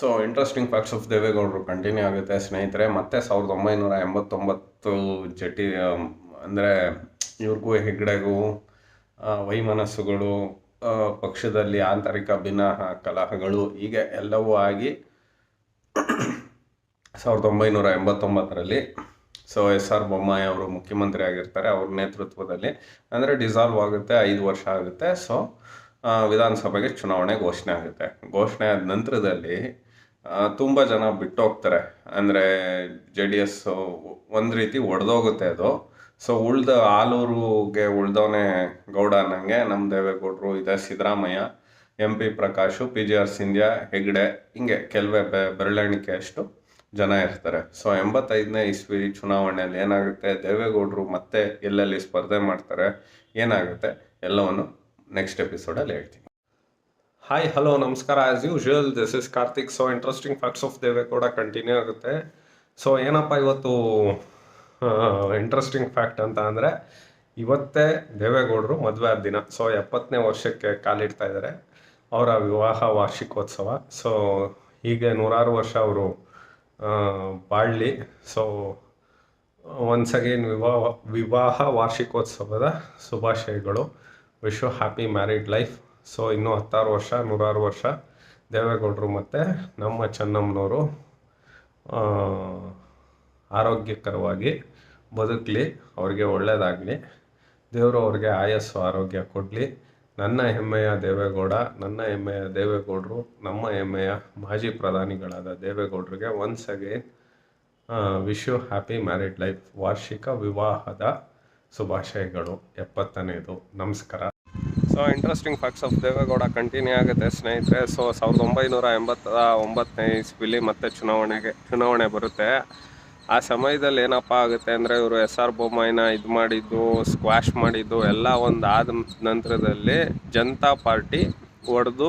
So interesting facts of ದೇವೇಗೌಡರು continue ಆಗುತ್ತೆ, ಸ್ನೇಹಿತರೆ. ಮತ್ತೆ ಸಾವಿರದ ಒಂಬೈನೂರ ಎಂಬತ್ತೊಂಬತ್ತು ಜಟಿ ಅಂದರೆ ಇವ್ರಿಗೂ ಹೆಗ್ಡೆಗೂ ವೈಮನಸ್ಸುಗಳು ಪಕ್ಷದಲ್ಲಿ ಆಂತರಿಕ ಭಿನ್ನಹ ಕಲಹಗಳು ಹೀಗೆ ಎಲ್ಲವೂ ಆಗಿ ಸಾವಿರದ ಒಂಬೈನೂರ ಎಂಬತ್ತೊಂಬತ್ತರಲ್ಲಿ ಸೊ, ಎಸ್ ಆರ್ ಬೊಮ್ಮಾಯಿ ಅವರು ಮುಖ್ಯಮಂತ್ರಿ ಆಗಿರ್ತಾರೆ. ಅವ್ರ ನೇತೃತ್ವದಲ್ಲಿ, ಅಂದರೆ ಡಿಸಾಲ್ವ್ ಆಗುತ್ತೆ, ಐದು ವರ್ಷ ಆಗುತ್ತೆ. ಸೊ ವಿಧಾನಸಭೆಗೆ ಚುನಾವಣೆ ಘೋಷಣೆ ಆಗುತ್ತೆ. ಘೋಷಣೆ ಆದ ನಂತರದಲ್ಲಿ ತುಂಬ ಜನ ಬಿಟ್ಟೋಗ್ತಾರೆ. ಅಂದರೆ ಜೆ ಡಿ ಎಸ್ ಒಂದು ರೀತಿ ಒಡೆದೋಗುತ್ತೆ ಅದು. ಸೊ ಉಳ್ದ ಆಲೂರುಗೆ ಉಳ್ದವನೇ ಗೌಡ ಅನ್ನಂಗೆ ನಮ್ಮ ದೇವೇಗೌಡರು ಇದೆ Siddaramaiah, M P Prakash, P G R Sindhia, Hegde, ಹಿಂಗೆ ಕೆಲವೇ ಬೆ, ಬೆರಳೆಣಿಕೆ ಅಷ್ಟು ಜನ ಇರ್ತಾರೆ. ಸೊ ಎಂಬತ್ತೈದನೇ ಇಸ್ವಿ ಚುನಾವಣೆಯಲ್ಲಿ ಏನಾಗುತ್ತೆ, ದೇವೇಗೌಡರು ಮತ್ತೆ ಎಲ್ಲೆಲ್ಲಿ ಸ್ಪರ್ಧೆ ಮಾಡ್ತಾರೆ, ಏನಾಗುತ್ತೆ, ಎಲ್ಲವನ್ನು ನೆಕ್ಸ್ಟ್ ಎಪಿಸೋಡಲ್ಲಿ ಹೇಳ್ತೀನಿ. ಹಾಯ್ ಹಲೋ ನಮಸ್ಕಾರ. As usual this is Karthik so interesting facts of Devegowda continue ಆಗುತ್ತೆ. ಸೊ ಏನಪ್ಪ ಇವತ್ತು ಇಂಟ್ರೆಸ್ಟಿಂಗ್ ಫ್ಯಾಕ್ಟ್ ಅಂತ ಅಂದರೆ, ಇವತ್ತೇ ದೇವೇಗೌಡರು ಮದುವೆ ಆದ ದಿನ. ಸೊ ಎಪ್ಪತ್ತನೇ ವರ್ಷಕ್ಕೆ ಕಾಲಿಡ್ತಾ ಇದ್ದಾರೆ ಅವರ ವಿವಾಹ ವಾರ್ಷಿಕೋತ್ಸವ. ಸೊ ಹೀಗೆ ನೂರಾರು ವರ್ಷ ಅವರು ಬಾಳಲಿ. ಸೊ ಒನ್ಸ್ ಅಗೇನ್ ವಿವಾಹ ವಿವಾಹ ವಾರ್ಷಿಕೋತ್ಸವದ ಶುಭಾಶಯಗಳು. Wish happy married life so ಇನ್ನೂ ಹತ್ತಾರು ವರ್ಷ, ನೂರಾರು ವರ್ಷ ದೇವೇಗೌಡರು ಮತ್ತು ನಮ್ಮ ಚೆನ್ನಮ್ಮನವರು ಆರೋಗ್ಯಕರವಾಗಿ ಬದುಕಲಿ, ಅವ್ರಿಗೆ ಒಳ್ಳೆಯದಾಗಲಿ ದೇವರು ಅವ್ರಿಗೆ ಆಯಸ್ಸು, ಆರೋಗ್ಯ ಕೊಡಲಿ. ನನ್ನ ಹೆಮ್ಮೆಯ ದೇವೇಗೌಡ, ನನ್ನ ಹೆಮ್ಮೆಯ ದೇವೇಗೌಡರು, ನಮ್ಮ ಹೆಮ್ಮೆಯ ಮಾಜಿ ಪ್ರಧಾನಿಗಳಾದ ದೇವೇಗೌಡರಿಗೆ once again wish you happy married life ವಾರ್ಷಿಕ ವಿವಾಹದ ಶುಭಾಶಯಗಳು. ಎಪ್ಪತ್ತನೇದು. ನಮಸ್ಕಾರ. So interesting facts of Devegowda continue ಆಗುತ್ತೆ, ಸ್ನೇಹಿತರೆ. ಸೊ ಸಾವಿರದ ಒಂಬೈನೂರ ಎಂಬತ್ತ ಒಂಬತ್ತನೇ ಇಸ್ವಿಲಿ ಮತ್ತೆ ಚುನಾವಣೆಗೆ, ಚುನಾವಣೆ ಬರುತ್ತೆ. ಆ ಸಮಯದಲ್ಲಿ ಏನಪ್ಪ ಆಗುತ್ತೆ ಅಂದರೆ, ಇವರು ಎಸ್ ಆರ್ ಬೊಮ್ಮಾಯಿನ ಇದು ಮಾಡಿದ್ದು ಸ್ಕ್ವಾಶ್ ಮಾಡಿದ್ದು ಎಲ್ಲ ಒಂದು ಆದ ನಂತರದಲ್ಲಿ ಜನತಾ ಪಾರ್ಟಿ ಒಡೆದು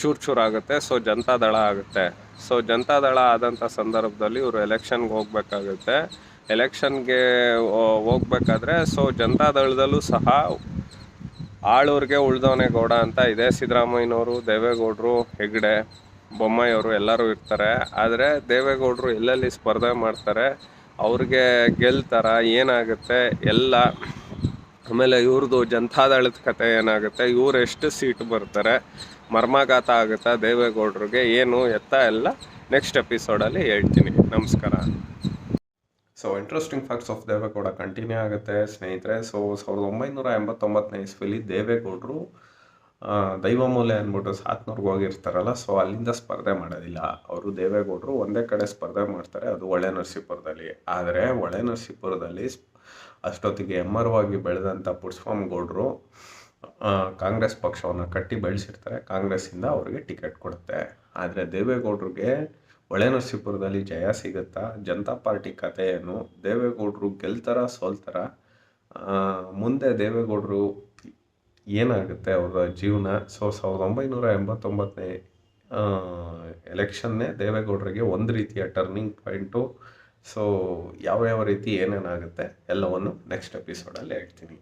ಚೂರು ಚೂರಾಗುತ್ತೆ ಸೊ ಜನತಾದಳ ಆಗುತ್ತೆ. ಸೊ ಜನತಾದಳ ಆದಂಥ ಸಂದರ್ಭದಲ್ಲಿ ಇವರು ಎಲೆಕ್ಷನ್ಗೆ ಹೋಗ್ಬೇಕಾಗುತ್ತೆ. ಎಲೆಕ್ಷನ್ಗೆ ಹೋಗ್ಬೇಕಾದ್ರೆ ಸೊ ಜನತಾದಳದಲ್ಲೂ ಸಹ ಆಳೂರಿಗೆ ಉಳ್ದವನೇ ಗೌಡ ಅಂತ ಇದೆ. ಸಿದ್ದರಾಮಯ್ಯನವರು, ದೇವೇಗೌಡರು, ಹೆಗ್ಡೆ, ಬೊಮ್ಮಾಯಿಯವರು ಎಲ್ಲರೂ ಇರ್ತಾರೆ. ಆದರೆ ದೇವೇಗೌಡರು ಎಲ್ಲೆಲ್ಲಿ ಸ್ಪರ್ಧೆ ಮಾಡ್ತಾರೆ, ಅವ್ರಿಗೆ ಗೆಲ್ತಾರ, ಏನಾಗುತ್ತೆ, ಎಲ್ಲ ಆಮೇಲೆ ಇವ್ರದ್ದು ಜನತಾದಳದ ಕತೆ ಏನಾಗುತ್ತೆ, ಇವ್ರು ಎಷ್ಟು ಸೀಟ್ ಬರ್ತಾರೆ, ಮರ್ಮಾಘಾತ ಆಗುತ್ತಾ ದೇವೇಗೌಡರಿಗೆ, ಏನು ಎತ್ತ ಎಲ್ಲ ನೆಕ್ಸ್ಟ್ ಎಪಿಸೋಡಲ್ಲಿ ಹೇಳ್ತೀನಿ. ನಮಸ್ಕಾರ. So interesting facts of Devegowda continue ಆಗುತ್ತೆ. ಸ್ನೇಹಿತರೆ ಸೊ ಸಾವಿರದ ಒಂಬೈನೂರ ಎಂಬತ್ತೊಂಬತ್ತನೇ ಇಸ್ವಿಲಿ ದೇವೇಗೌಡರು ದೈವಮೂಲೆ ಅಂದ್ಬಿಟ್ಟು ಸಾತ್ನೂರ್ಗೆ ಹೋಗಿರ್ತಾರಲ್ಲ ಸೊ ಅಲ್ಲಿಂದ ಸ್ಪರ್ಧೆ ಮಾಡೋದಿಲ್ಲ. ಅವರು ದೇವೇಗೌಡರು ಒಂದೇ ಕಡೆ ಸ್ಪರ್ಧೆ ಮಾಡ್ತಾರೆ, ಅದು ಒಳೆ ನರಸೀಪುರದಲ್ಲಿ. ಆದರೆ ಒಳೆ ನರಸೀಪುರದಲ್ಲಿ ಅಷ್ಟೊತ್ತಿಗೆ ಎಮ್ಮರವಾಗಿ ಬೆಳೆದಂಥ ಪುಟ್ಸ್ವಾಮಿಗೌಡರು ಕಾಂಗ್ರೆಸ್ ಪಕ್ಷವನ್ನು ಕಟ್ಟಿ ಬೆಳೆಸಿರ್ತಾರೆ. ಕಾಂಗ್ರೆಸ್ಸಿಂದ ಅವರಿಗೆ ಟಿಕೆಟ್ ಕೊಡುತ್ತೆ. ಆದರೆ, ದೇವೇಗೌಡರಿಗೆ ಒಳೆ ನರಸೀಪುರದಲ್ಲಿ ಜಯ ಸಿಗುತ್ತಾ ಜನತಾ ಪಾರ್ಟಿ ಕಥೆ ಏನು ದೇವೇಗೌಡರು ಗೆಲ್ತಾರ ಸೋಲ್ತಾರ ಮುಂದೆ ದೇವೇಗೌಡರು ಏನಾಗುತ್ತೆ ಅವರ ಜೀವನ? ಸೊ, ಸಾವಿರದ ಒಂಬೈನೂರ ಎಂಬತ್ತೊಂಬತ್ತನೇ ಎಲೆಕ್ಷನ್ನೇ ದೇವೇಗೌಡರಿಗೆ ಒಂದು ರೀತಿಯ ಟರ್ನಿಂಗ್ ಪಾಯಿಂಟು ಸೊ ಯಾವ ಯಾವ ರೀತಿ ಏನೇನಾಗುತ್ತೆ ಎಲ್ಲವನ್ನು ನೆಕ್ಸ್ಟ್ ಎಪಿಸೋಡಲ್ಲಿ ಹೇಳ್ತೀನಿ.